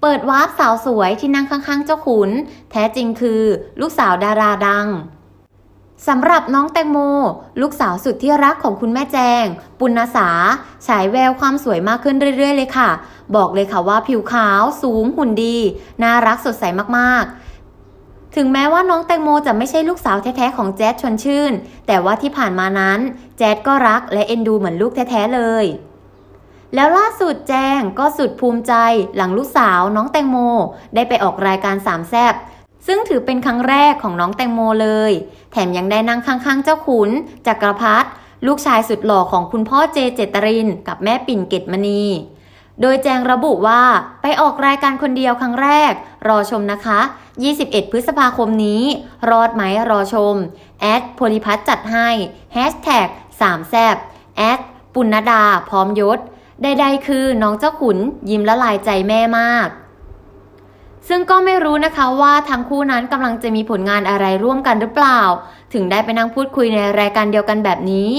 เปิดวาร์ปสาวสวยที่นั่งข้างๆ เจ้าขุน แท้จริงคือลูกสาวดาราดังสำหรับน้องแตงโม ลูกสาวสุดที่รักของคุณแม่แจง ปุณณสาฉายแววความสวยมากขึ้นเรื่อยๆ เลยค่ะ บอกเลยค่ะว่าผิวขาวสูงหุ่นดี น่ารักสดใสมากๆ ถึงแม้ว่าน้องแตงโมจะไม่ใช่ลูกสาวแท้ๆของแจ๊ดชวนชื่น แต่ว่าที่ผ่านมานั้น แจ๊ดก็รักและเอ็นดูเหมือนลูกแท้ๆเลย แล้วล่าสุดแจงก็สุดภูมิใจหลังลูกสาวน้องแตงโม ได้ไปออกรายการสามแซบซึ่งถือเป็นครั้งแรกของน้องแตงโมเลย แถมยังได้นั่งข้างๆเจ้าขุนจักรพัฒลูกชายสุดหล่อของคุณพ่อเจเจตริน กับแม่ปิ่นเกตมณี โดยแจงระบุว่าไปออกรายการคนเดียวครั้งแรก รอชมนะคะ 21 พฤษภาคมนี้ รอดไหมรอชม แอดโพลิพัฒน์จัดให้แฮชแท็กสามแซบแอดปุณณดาพร้อมยศ ใดๆ คือน้องเจ้าขุนยิ้มละลายใจแม่มาก ซึ่งก็ไม่รู้นะคะว่าทั้งคู่นั้นกำลังจะมีผลงานอะไรร่วมกันหรือเปล่า ถึงได้ไปนั่งพูดคุยในรายการเดียวกันแบบนี้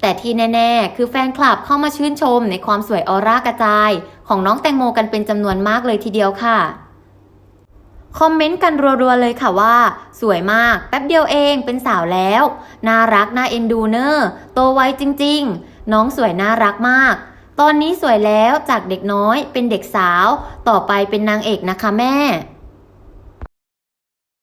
แต่ที่แน่ๆ คือแฟนคลับเข้ามาชื่นชมในความสวยออร่ากระจาย ของน้องแตงโมกันเป็นจำนวนมากเลยทีเดียวค่ะคอมเมนต์กันรัวๆเลยค่ะว่า สวยมากแป๊บเดียวเองเป็นสาวแล้ว น่ารักน่าเอ็นดูเนอร์โตไวจริง ๆ น้องสวยน่ารักมาก ตอนนี้สวยแล้วจากเด็กน้อยเป็นเด็กสาว ต่อไปเป็นนางเอกนะคะแม่